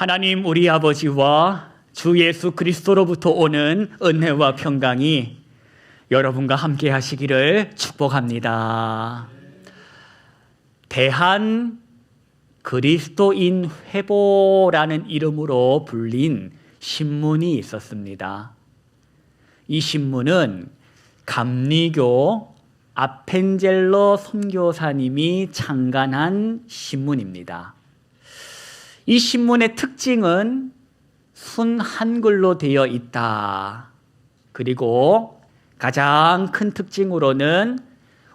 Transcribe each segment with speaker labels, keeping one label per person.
Speaker 1: 하나님 우리 아버지와 주 예수 그리스도로부터 오는 은혜와 평강이 여러분과 함께 하시기를 축복합니다. 대한 그리스도인 회보라는 이름으로 불린 신문이 있었습니다. 이 신문은 감리교 아펜젤로 선교사님이 창간한 신문입니다. 이 신문의 특징은 순 한글로 되어 있다. 그리고 가장 큰 특징으로는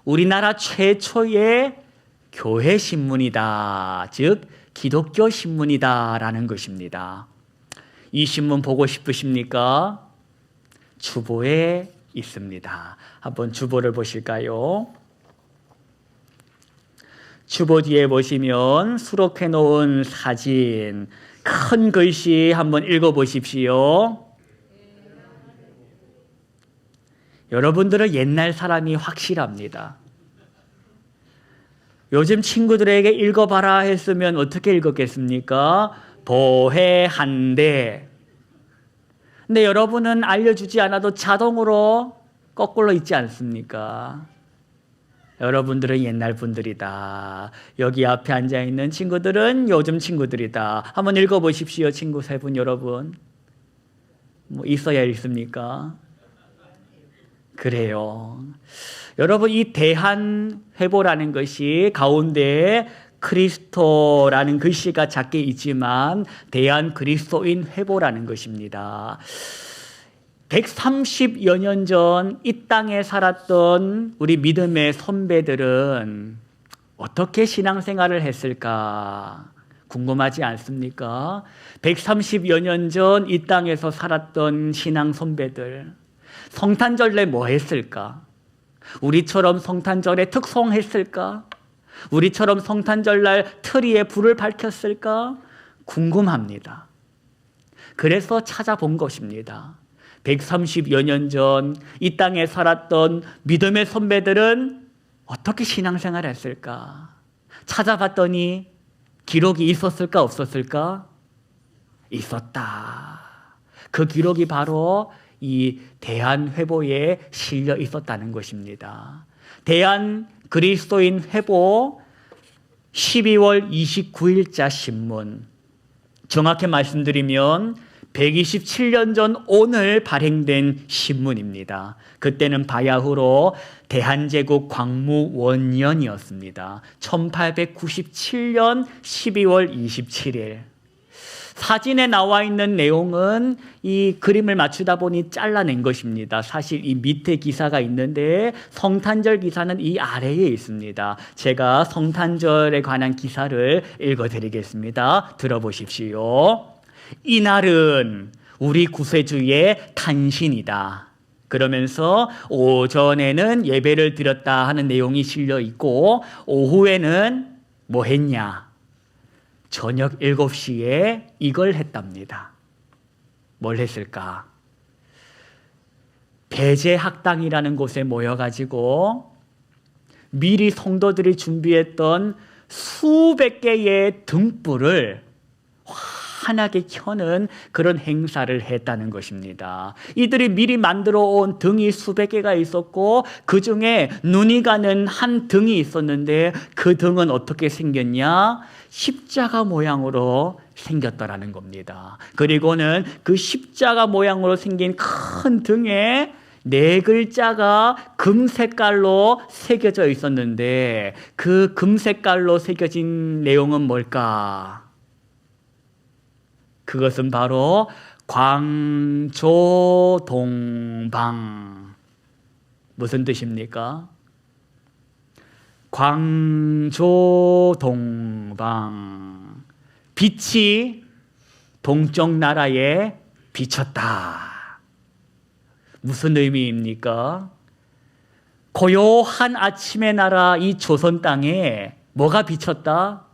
Speaker 1: 우리나라 최초의 교회 신문이다. 즉, 기독교 신문이다라는 것입니다. 이 신문 보고 싶으십니까? 주보에 있습니다. 한번 주보를 보실까요? 주보 뒤에 보시면 수록해 놓은 사진, 큰 글씨 한번 읽어 보십시오. 여러분들은 옛날 사람이 확실합니다. 요즘 친구들에게 읽어봐라 했으면 어떻게 읽었겠습니까? 보혜한데. 근데 여러분은 알려주지 않아도 자동으로 거꾸로 있지 않습니까? 여러분들은 옛날 분들이다. 여기 앞에 앉아 있는 친구들은 요즘 친구들이다. 한번 읽어 보십시오, 친구 세 분 여러분. 뭐 있어야 읽습니까? 그래요. 여러분 이 대한 회보라는 것이 가운데 크리스토라는 글씨가 작게 있지만 대한 그리스도인 회보라는 것입니다. 130여 년 전 이 땅에 살았던 우리 믿음의 선배들은 어떻게 신앙생활을 했을까? 궁금하지 않습니까? 130여 년 전 이 땅에서 살았던 신앙 선배들. 성탄절에 뭐 했을까? 우리처럼 성탄절에 특송했을까? 우리처럼 성탄절날 트리에 불을 밝혔을까? 궁금합니다. 그래서 찾아본 것입니다. 130여 년 전 이 땅에 살았던 믿음의 선배들은 어떻게 신앙생활 했을까? 찾아봤더니 기록이 있었을까 없었을까? 있었다. 그 기록이 바로 이 대한 회보에 실려 있었다는 것입니다. 대한 그리스도인 회보 12월 29일자 신문 정확히 말씀드리면 127년 전 오늘 발행된 신문입니다. 그때는 바야흐로 대한제국 광무원년이었습니다. 1897년 12월 27일. 사진에 나와 있는 내용은 이 그림을 맞추다 보니 잘라낸 것입니다. 사실 이 밑에 기사가 있는데 성탄절 기사는 이 아래에 있습니다. 제가 성탄절에 관한 기사를 읽어 드리겠습니다. 들어보십시오. 이날은 우리 구세주의 탄신이다. 그러면서 오전에는 예배를 드렸다 하는 내용이 실려 있고 오후에는 뭐 했냐? 저녁 7시에 이걸 했답니다. 뭘 했을까? 배제학당이라는 곳에 모여가지고 미리 성도들이 준비했던 수백 개의 등불을 환하게 켜는 그런 행사를 했다는 것입니다. 이들이 미리 만들어 온 등이 수백 개가 있었고 그 중에 눈이 가는 한 등이 있었는데 그 등은 어떻게 생겼냐? 십자가 모양으로 생겼더라는 겁니다. 그리고는 그 십자가 모양으로 생긴 큰 등에 네 글자가 금 색깔로 새겨져 있었는데 그 금 색깔로 새겨진 내용은 뭘까? 그것은 바로 광조동방. 무슨 뜻입니까? 광조동방. 빛이 동쪽 나라에 비쳤다. 무슨 의미입니까? 고요한 아침의 나라 이 조선 땅에 뭐가 비쳤다?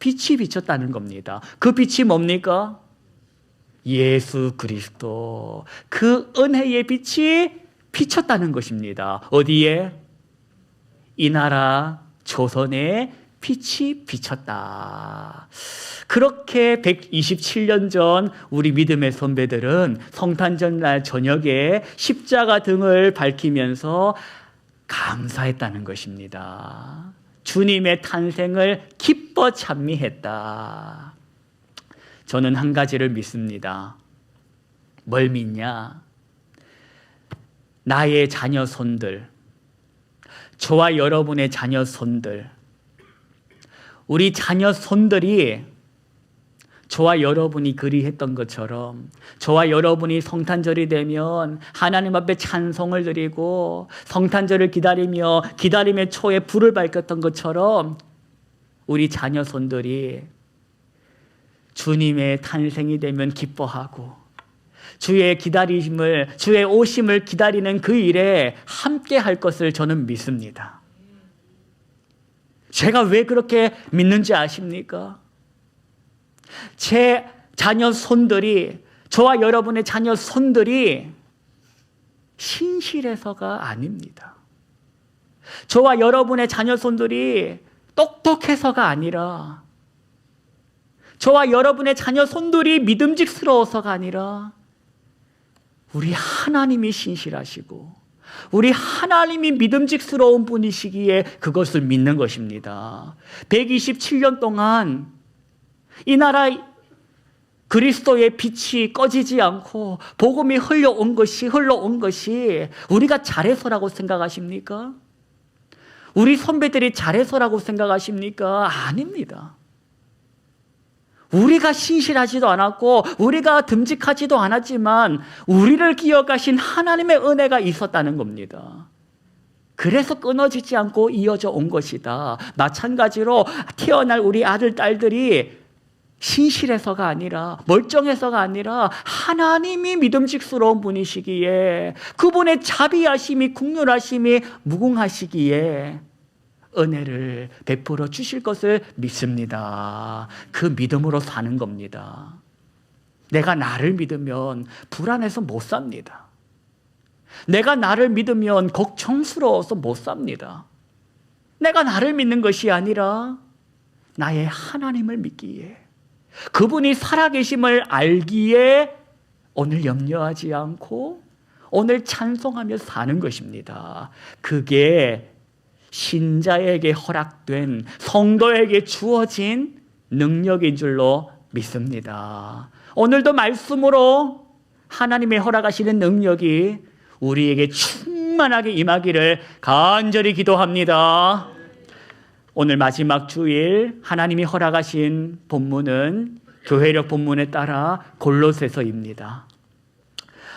Speaker 1: 빛이 비쳤다는 겁니다. 그 빛이 뭡니까? 예수 그리스도. 그 은혜의 빛이 비쳤다는 것입니다. 어디에? 이 나라 조선에 빛이 비쳤다. 그렇게 127년 전 우리 믿음의 선배들은 성탄절 날 저녁에 십자가 등을 밝히면서 감사했다는 것입니다. 주님의 탄생을 기뻐 찬미했다. 저는 한 가지를 믿습니다. 뭘 믿냐? 나의 자녀 손들, 저와 여러분의 자녀 손들, 우리 자녀 손들이 저와 여러분이 그리했던 것처럼 저와 여러분이 성탄절이 되면 하나님 앞에 찬송을 드리고 성탄절을 기다리며 기다림의 초에 불을 밝혔던 것처럼 우리 자녀 손들이 주님의 탄생이 되면 기뻐하고 주의 기다림을 주의 오심을 기다리는 그 일에 함께 할 것을 저는 믿습니다. 제가 왜 그렇게 믿는지 아십니까? 제 자녀 손들이 저와 여러분의 자녀 손들이 신실해서가 아닙니다. 저와 여러분의 자녀 손들이 똑똑해서가 아니라 저와 여러분의 자녀 손들이 믿음직스러워서가 아니라 우리 하나님이 신실하시고 우리 하나님이 믿음직스러운 분이시기에 그것을 믿는 것입니다. 127년 동안 이 나라 그리스도의 빛이 꺼지지 않고 복음이 흘러온 것이 흘러온 것이 우리가 잘해서라고 생각하십니까? 우리 선배들이 잘해서라고 생각하십니까? 아닙니다. 우리가 신실하지도 않았고 우리가 듬직하지도 않았지만 우리를 기억하신 하나님의 은혜가 있었다는 겁니다. 그래서 끊어지지 않고 이어져 온 것이다. 마찬가지로 태어날 우리 아들 딸들이 신실해서가 아니라 멀쩡해서가 아니라 하나님이 믿음직스러운 분이시기에 그분의 자비하심이 국률하심이 무궁하시기에 은혜를 베풀어 주실 것을 믿습니다. 그 믿음으로 사는 겁니다. 내가 나를 믿으면 불안해서 못 삽니다. 내가 나를 믿으면 걱정스러워서 못 삽니다. 내가 나를 믿는 것이 아니라 나의 하나님을 믿기에 그분이 살아계심을 알기에 오늘 염려하지 않고 오늘 찬송하며 사는 것입니다. 그게 신자에게 허락된 성도에게 주어진 능력인 줄로 믿습니다. 오늘도 말씀으로 하나님의 허락하시는 능력이 우리에게 충만하게 임하기를 간절히 기도합니다. 오늘 마지막 주일 하나님이 허락하신 본문은 교회력 본문에 따라 골로새서입니다.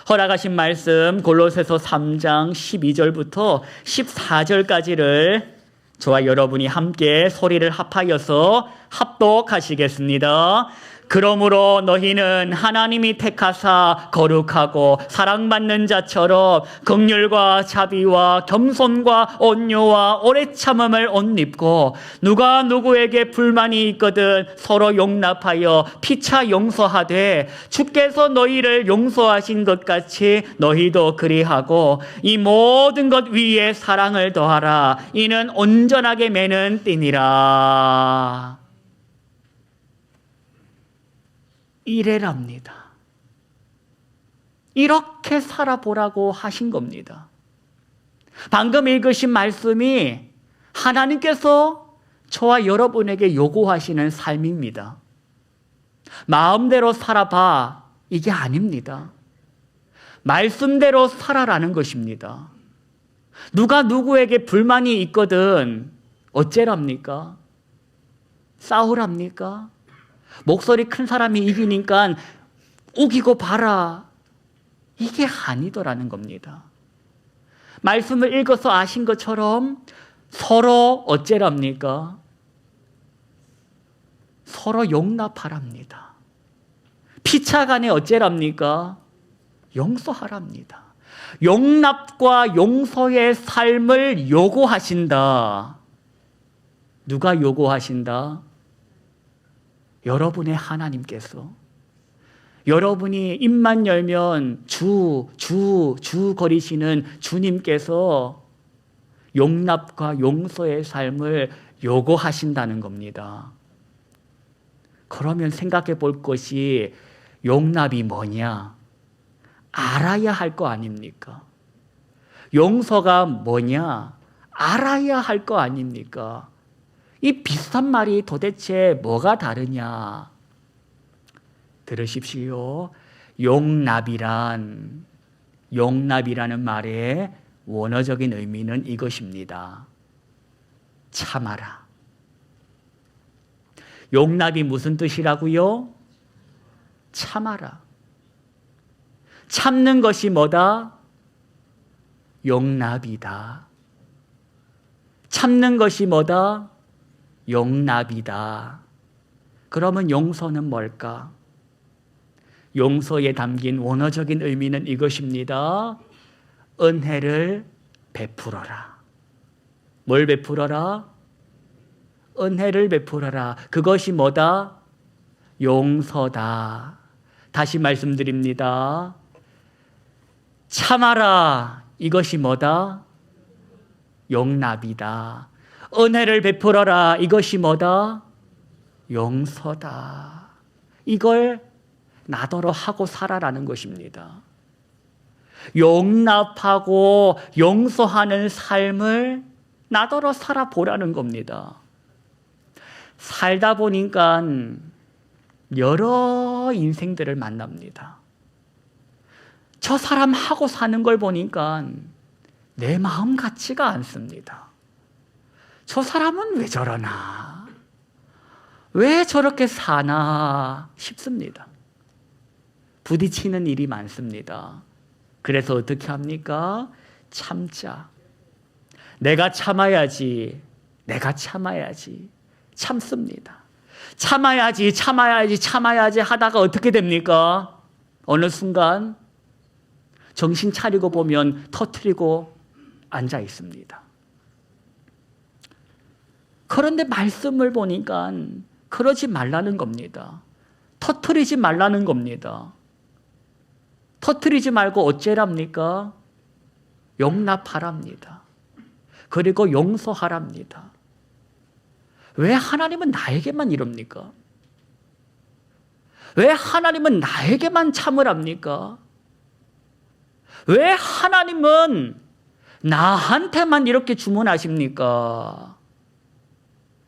Speaker 1: 허락하신 말씀 골로새서 3장 12절부터 14절까지를 저와 여러분이 함께 소리를 합하여서 합독하시겠습니다. 그러므로 너희는 하나님이 택하사 거룩하고 사랑받는 자처럼 극률과 자비와 겸손과 온유와 오래 참음을 옷 입고 누가 누구에게 불만이 있거든 서로 용납하여 피차 용서하되 주께서 너희를 용서하신 것 같이 너희도 그리하고 이 모든 것 위에 사랑을 더하라. 이는 온전하게 매는 띠니라 이래랍니다. 이렇게 살아보라고 하신 겁니다. 방금 읽으신 말씀이 하나님께서 저와 여러분에게 요구하시는 삶입니다. 마음대로 살아봐. 이게 아닙니다. 말씀대로 살아라는 것입니다. 누가 누구에게 불만이 있거든 어째랍니까? 싸우랍니까? 목소리 큰 사람이 이기니까 우기고 봐라. 이게 아니더라는 겁니다. 말씀을 읽어서 아신 것처럼 서로 어째랍니까? 서로 용납하랍니다. 피차 간에 어째랍니까? 용서하랍니다. 용납과 용서의 삶을 요구하신다. 누가 요구하신다? 여러분의 하나님께서 여러분이 입만 열면 주, 주, 주 거리시는 주님께서 용납과 용서의 삶을 요구하신다는 겁니다. 그러면 생각해 볼 것이 용납이 뭐냐? 알아야 할 거 아닙니까? 용서가 뭐냐? 알아야 할 거 아닙니까? 이 비슷한 말이 도대체 뭐가 다르냐? 들으십시오. 용납이란 용납이라는 말의 원어적인 의미는 이것입니다. 참아라. 용납이 무슨 뜻이라고요? 참아라. 참는 것이 뭐다? 용납이다. 참는 것이 뭐다? 용납이다. 그러면 용서는 뭘까? 용서에 담긴 원어적인 의미는 이것입니다. 은혜를 베풀어라. 뭘 베풀어라? 은혜를 베풀어라. 그것이 뭐다? 용서다. 다시 말씀드립니다. 참아라. 이것이 뭐다? 용납이다. 은혜를 베풀어라. 이것이 뭐다? 용서다. 이걸 나더러 하고 살아라는 것입니다. 용납하고 용서하는 삶을 나더러 살아보라는 겁니다. 살다 보니까 여러 인생들을 만납니다. 저 사람 하고 사는 걸 보니까 내 마음 같지가 않습니다. 저 사람은 왜 저러나? 왜 저렇게 사나 싶습니다. 부딪히는 일이 많습니다. 그래서 어떻게 합니까? 참자. 내가 참아야지. 내가 참아야지. 참습니다. 참아야지, 참아야지, 참아야지 하다가 어떻게 됩니까? 어느 순간 정신 차리고 보면 터트리고 앉아 있습니다. 그런데 말씀을 보니까 그러지 말라는 겁니다. 터트리지 말라는 겁니다. 터트리지 말고 어째랍니까? 용납하랍니다. 그리고 용서하랍니다. 왜 하나님은 나에게만 이럽니까? 왜 하나님은 나에게만 참으랍니까? 왜 하나님은 나한테만 이렇게 주문하십니까?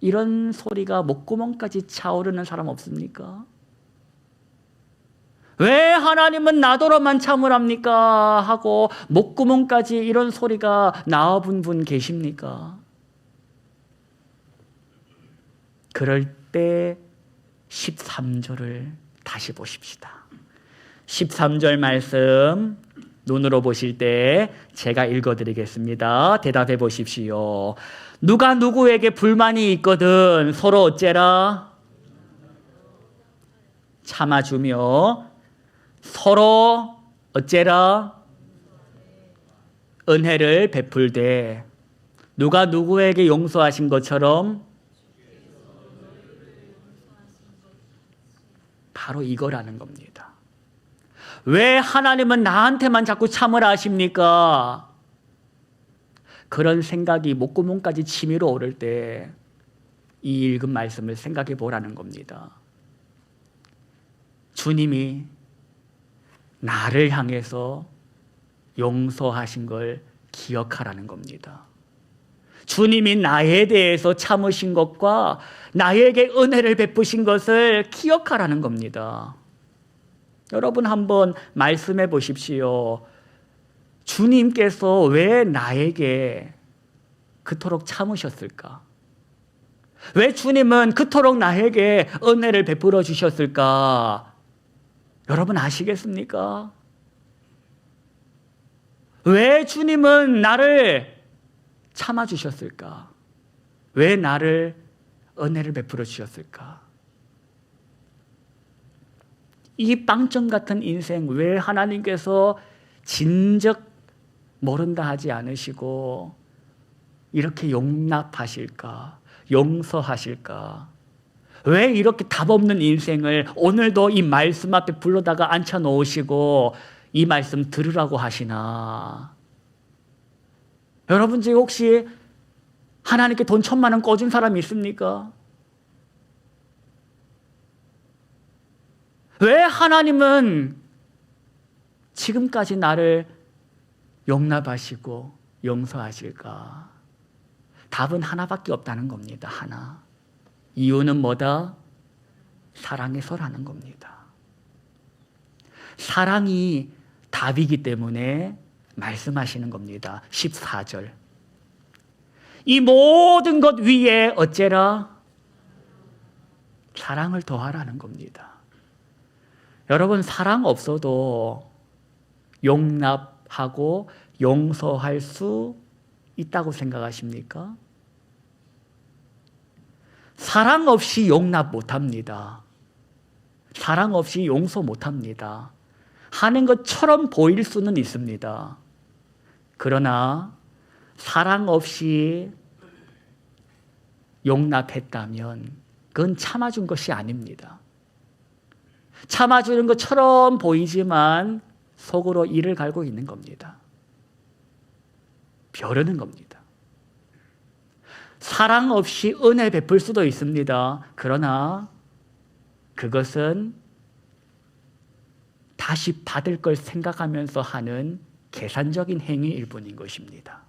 Speaker 1: 이런 소리가 목구멍까지 차오르는 사람 없습니까? 왜 하나님은 나더러만 참으랍니까? 하고 목구멍까지 이런 소리가 나와본 분 계십니까? 그럴 때 13절을 다시 보십시다. 13절 말씀 눈으로 보실 때 제가 읽어드리겠습니다. 대답해 보십시오. 누가 누구에게 불만이 있거든 서로 어째라? 참아주며 서로 어째라? 은혜를 베풀되 누가 누구에게 용서하신 것처럼 바로 이거라는 겁니다. 왜 하나님은 나한테만 자꾸 참으라 하십니까? 그런 생각이 목구멍까지 치밀어 오를 때 이 읽은 말씀을 생각해 보라는 겁니다. 주님이 나를 향해서 용서하신 걸 기억하라는 겁니다. 주님이 나에 대해서 참으신 것과 나에게 은혜를 베푸신 것을 기억하라는 겁니다. 여러분 한번 말씀해 보십시오. 주님께서 왜 나에게 그토록 참으셨을까? 왜 주님은 그토록 나에게 은혜를 베풀어 주셨을까? 여러분 아시겠습니까? 왜 주님은 나를 참아 주셨을까? 왜 나를 은혜를 베풀어 주셨을까? 이 빵점 같은 인생 왜 하나님께서 진즉 모른다 하지 않으시고 이렇게 용납하실까? 용서하실까? 왜 이렇게 답 없는 인생을 오늘도 이 말씀 앞에 불러다가 앉혀 놓으시고 이 말씀 들으라고 하시나? 여러분 지금 혹시 하나님께 돈 천만 원 꺼준 사람이 있습니까? 왜 하나님은 지금까지 나를 용납하시고 용서하실까? 답은 하나밖에 없다는 겁니다. 하나. 이유는 뭐다? 사랑해서라는 겁니다. 사랑이 답이기 때문에 말씀하시는 겁니다. 14절. 이 모든 것 위에 어째라? 사랑을 더하라는 겁니다. 여러분, 사랑 없어도 용납 하고 용서할 수 있다고 생각하십니까? 사랑 없이 용납 못 합니다. 사랑 없이 용서 못 합니다. 하는 것처럼 보일 수는 있습니다. 그러나 사랑 없이 용납했다면 그건 참아준 것이 아닙니다. 참아주는 것처럼 보이지만 속으로 이를 갈고 있는 겁니다. 벼르는 겁니다. 사랑 없이 은혜 베풀 수도 있습니다. 그러나 그것은 다시 받을 걸 생각하면서 하는 계산적인 행위일 뿐인 것입니다.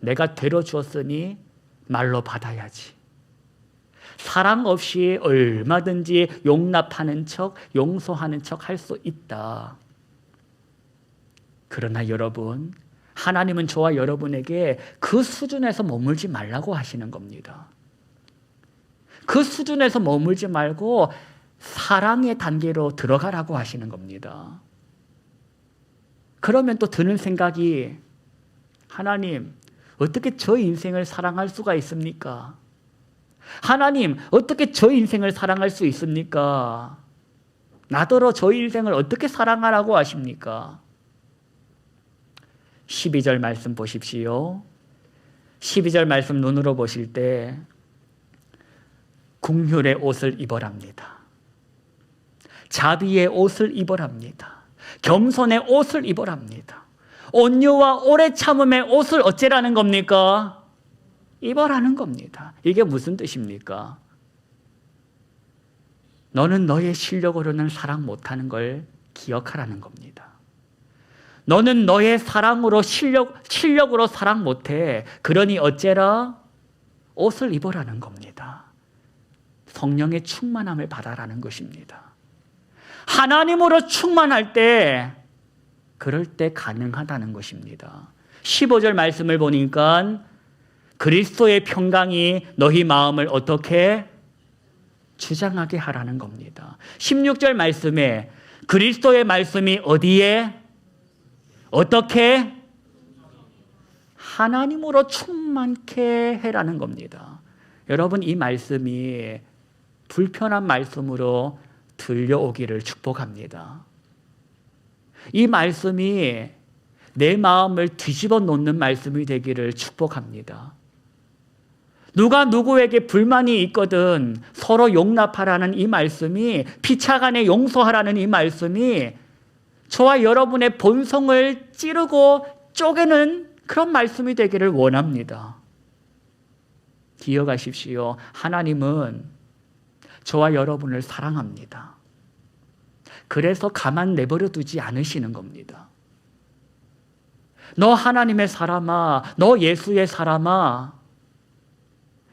Speaker 1: 내가 되려 주었으니 말로 받아야지. 사랑 없이 얼마든지 용납하는 척, 용서하는 척 할 수 있다. 그러나 여러분, 하나님은 저와 여러분에게 그 수준에서 머물지 말라고 하시는 겁니다. 그 수준에서 머물지 말고 사랑의 단계로 들어가라고 하시는 겁니다. 그러면 또 드는 생각이 하나님, 어떻게 저 인생을 사랑할 수가 있습니까? 하나님, 어떻게 저 인생을 사랑할 수 있습니까? 나더러 저 인생을 어떻게 사랑하라고 하십니까? 12절 말씀 보십시오. 12절 말씀 눈으로 보실 때 궁휼의 옷을 입어랍니다. 자비의 옷을 입어랍니다. 겸손의 옷을 입어랍니다. 온유와 오래 참음의 옷을 어째라는 겁니까? 입어라는 겁니다. 이게 무슨 뜻입니까? 너는 너의 실력으로는 사랑 못하는 걸 기억하라는 겁니다. 너는 너의 사랑으로 실력, 실력으로 사랑 못해. 그러니 어째라? 옷을 입어라는 겁니다. 성령의 충만함을 받아라는 것입니다. 하나님으로 충만할 때, 그럴 때 가능하다는 것입니다. 15절 말씀을 보니까 그리스도의 평강이 너희 마음을 어떻게 주장하게 하라는 겁니다. 16절 말씀에 그리스도의 말씀이 어디에 어떻게 하나님으로 충만케 해라는 겁니다. 여러분 이 말씀이 불편한 말씀으로 들려오기를 축복합니다. 이 말씀이 내 마음을 뒤집어 놓는 말씀이 되기를 축복합니다. 누가 누구에게 불만이 있거든 서로 용납하라는 이 말씀이 피차간에 용서하라는 이 말씀이 저와 여러분의 본성을 찌르고 쪼개는 그런 말씀이 되기를 원합니다. 기억하십시오. 하나님은 저와 여러분을 사랑합니다. 그래서 가만 내버려 두지 않으시는 겁니다. 너 하나님의 사람아, 너 예수의 사람아,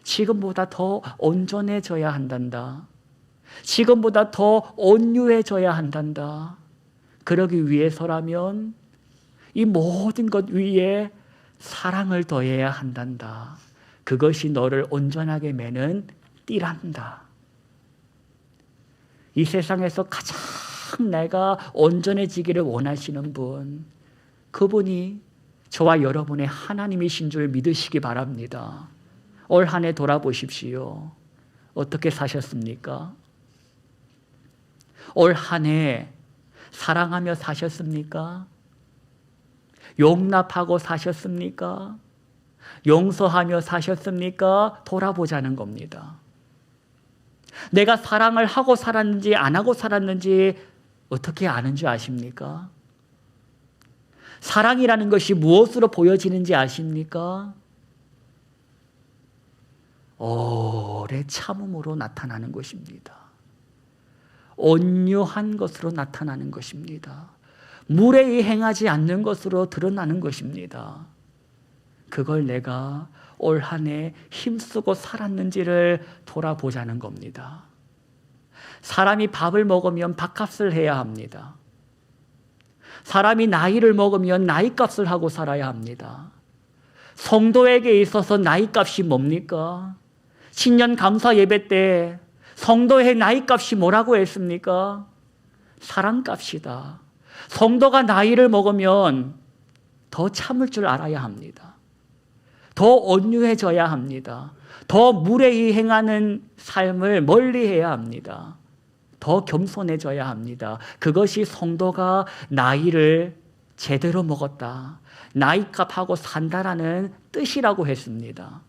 Speaker 1: 지금보다 더 온전해져야 한단다. 지금보다 더 온유해져야 한단다. 그러기 위해서라면 이 모든 것 위에 사랑을 더해야 한단다. 그것이 너를 온전하게 매는 띠란다. 이 세상에서 가장 내가 온전해지기를 원하시는 분, 그분이 저와 여러분의 하나님이신 줄 믿으시기 바랍니다. 올 한 해 돌아보십시오. 어떻게 사셨습니까? 올 한 해 사랑하며 사셨습니까? 용납하고 사셨습니까? 용서하며 사셨습니까? 돌아보자는 겁니다. 내가 사랑을 하고 살았는지 안 하고 살았는지 어떻게 아는 줄 아십니까? 사랑이라는 것이 무엇으로 보여지는지 아십니까? 오래 참음으로 나타나는 것입니다. 온유한 것으로 나타나는 것입니다. 무례히 행하지 않는 것으로 드러나는 것입니다. 그걸 내가 올 한 해 힘쓰고 살았는지를 돌아보자는 겁니다. 사람이 밥을 먹으면 밥값을 해야 합니다. 사람이 나이를 먹으면 나이값을 하고 살아야 합니다. 성도에게 있어서 나이값이 뭡니까? 신년 감사 예배 때 성도의 나이값이 뭐라고 했습니까? 사랑값이다. 성도가 나이를 먹으면 더 참을 줄 알아야 합니다. 더 온유해져야 합니다. 더 무례히 행하는 삶을 멀리 해야 합니다. 더 겸손해져야 합니다. 그것이 성도가 나이를 제대로 먹었다. 나이값하고 산다라는 뜻이라고 했습니다.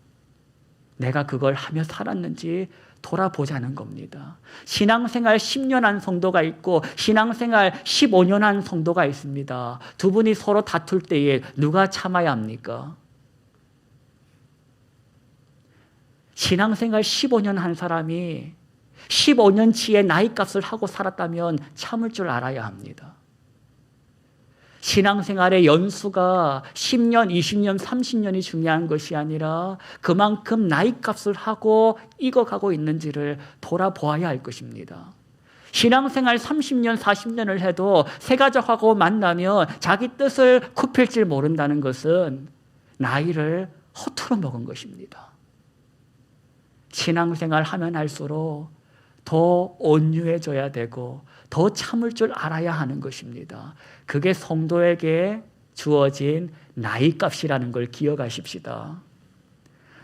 Speaker 1: 내가 그걸 하며 살았는지 돌아보자는 겁니다. 신앙생활 10년 한 성도가 있고 신앙생활 15년 한 성도가 있습니다. 두 분이 서로 다툴 때에 누가 참아야 합니까? 신앙생활 15년 한 사람이 15년치의 나이값을 하고 살았다면 참을 줄 알아야 합니다. 신앙생활의 연수가 10년, 20년, 30년이 중요한 것이 아니라 그만큼 나이 값을 하고 익어가고 있는지를 돌아보아야 할 것입니다. 신앙생활 30년, 40년을 해도 새가족하고 만나면 자기 뜻을 굽힐 줄 모른다는 것은 나이를 허투루 먹은 것입니다. 신앙생활 하면 할수록 더 온유해져야 되고 더 참을 줄 알아야 하는 것입니다. 그게 성도에게 주어진 나이 값이라는 걸 기억하십시다.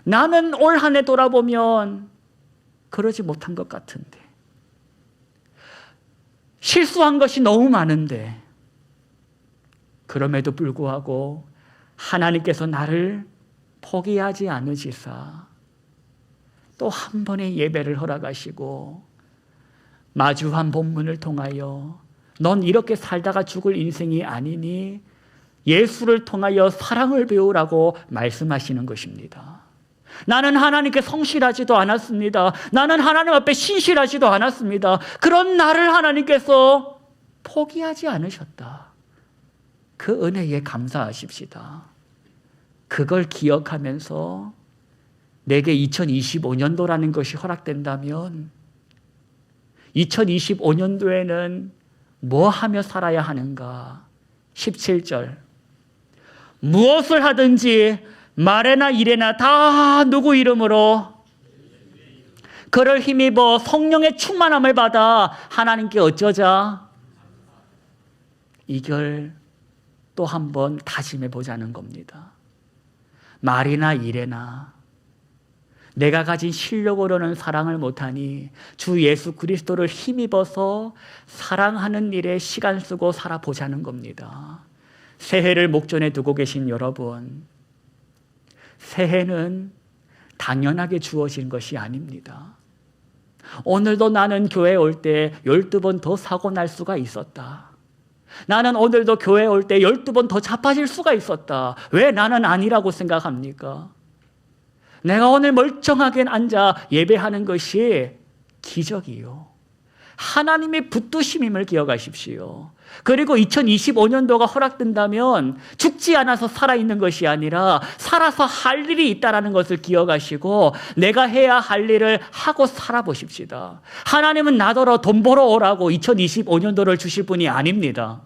Speaker 1: 나는 올 한 해 돌아보면 그러지 못한 것 같은데. 실수한 것이 너무 많은데. 그럼에도 불구하고 하나님께서 나를 포기하지 않으시사 또 한 번의 예배를 허락하시고 마주한 본문을 통하여 넌 이렇게 살다가 죽을 인생이 아니니 예수를 통하여 사랑을 배우라고 말씀하시는 것입니다. 나는 하나님께 성실하지도 않았습니다. 나는 하나님 앞에 신실하지도 않았습니다. 그런 나를 하나님께서 포기하지 않으셨다. 그 은혜에 감사하십시다. 그걸 기억하면서 내게 2025년도라는 것이 허락된다면 2025년도에는 뭐 하며 살아야 하는가? 17절. 무엇을 하든지 말에나 일에나 다 누구 이름으로 그를 힘입어 성령의 충만함을 받아 하나님께 어쩌자? 이걸 또 한번 다짐해 보자는 겁니다. 말이나 일에나 내가 가진 실력으로는 사랑을 못하니 주 예수 그리스도를 힘입어서 사랑하는 일에 시간 쓰고 살아보자는 겁니다. 새해를 목전에 두고 계신 여러분, 새해는 당연하게 주어진 것이 아닙니다. 오늘도 나는 교회 올 때 12번 더 사고 날 수가 있었다. 나는 오늘도 교회 올 때 12번 더 자빠질 수가 있었다. 왜 나는 아니라고 생각합니까? 내가 오늘 멀쩡하게 앉아 예배하는 것이 기적이요. 하나님의 붙드심임을 기억하십시오. 그리고 2025년도가 허락된다면 죽지 않아서 살아있는 것이 아니라 살아서 할 일이 있다는 것을 기억하시고 내가 해야 할 일을 하고 살아보십시다. 하나님은 나더러 돈 벌어 오라고 2025년도를 주실 분이 아닙니다.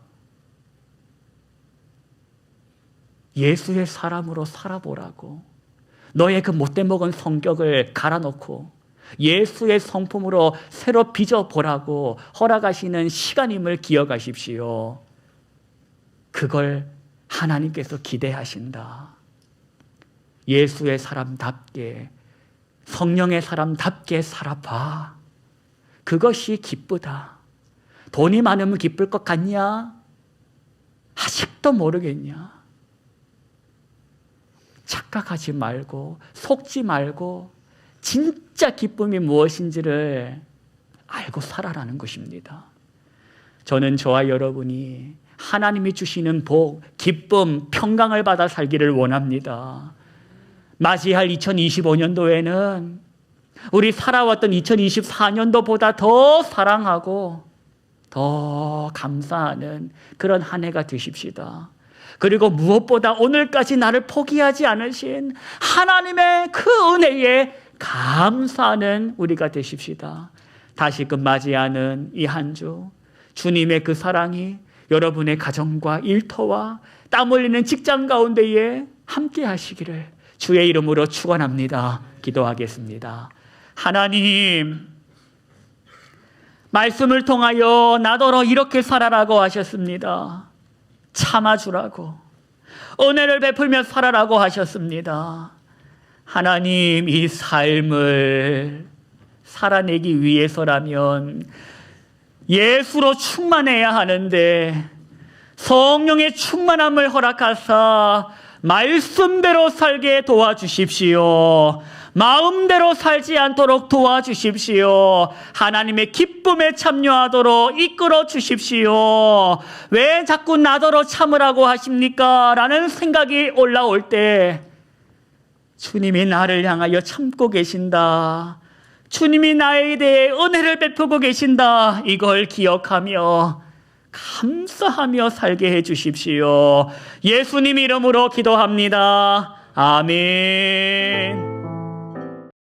Speaker 1: 예수의 사람으로 살아보라고. 너의 그 못된 먹은 성격을 갈아놓고 예수의 성품으로 새로 빚어보라고 허락하시는 시간임을 기억하십시오. 그걸 하나님께서 기대하신다. 예수의 사람답게, 성령의 사람답게 살아봐. 그것이 기쁘다. 돈이 많으면 기쁠 것 같냐? 아직도 모르겠냐? 착각하지 말고 속지 말고 진짜 기쁨이 무엇인지를 알고 살아라는 것입니다. 저는 저와 여러분이 하나님이 주시는 복, 기쁨, 평강을 받아 살기를 원합니다. 맞이할 2025년도에는 우리 살아왔던 2024년도보다 더 사랑하고 더 감사하는 그런 한 해가 되십시다. 그리고 무엇보다 오늘까지 나를 포기하지 않으신 하나님의 그 은혜에 감사하는 우리가 되십시다. 다시금 맞이하는 이 한 주, 주님의 그 사랑이 여러분의 가정과 일터와 땀 흘리는 직장 가운데에 함께 하시기를 주의 이름으로 축원합니다. 기도하겠습니다. 하나님, 말씀을 통하여 나더러 이렇게 살아라고 하셨습니다. 참아주라고. 은혜를 베풀며 살아라고 하셨습니다. 하나님, 이 삶을 살아내기 위해서라면 예수로 충만해야 하는데 성령의 충만함을 허락하사 말씀대로 살게 도와주십시오. 마음대로 살지 않도록 도와주십시오. 하나님의 기쁨에 참여하도록 이끌어 주십시오. 왜 자꾸 나더러 참으라고 하십니까? 라는 생각이 올라올 때 주님이 나를 향하여 참고 계신다. 주님이 나에 대해 은혜를 베푸고 계신다. 이걸 기억하며 감사하며 살게 해 주십시오. 예수님 이름으로 기도합니다. 아멘.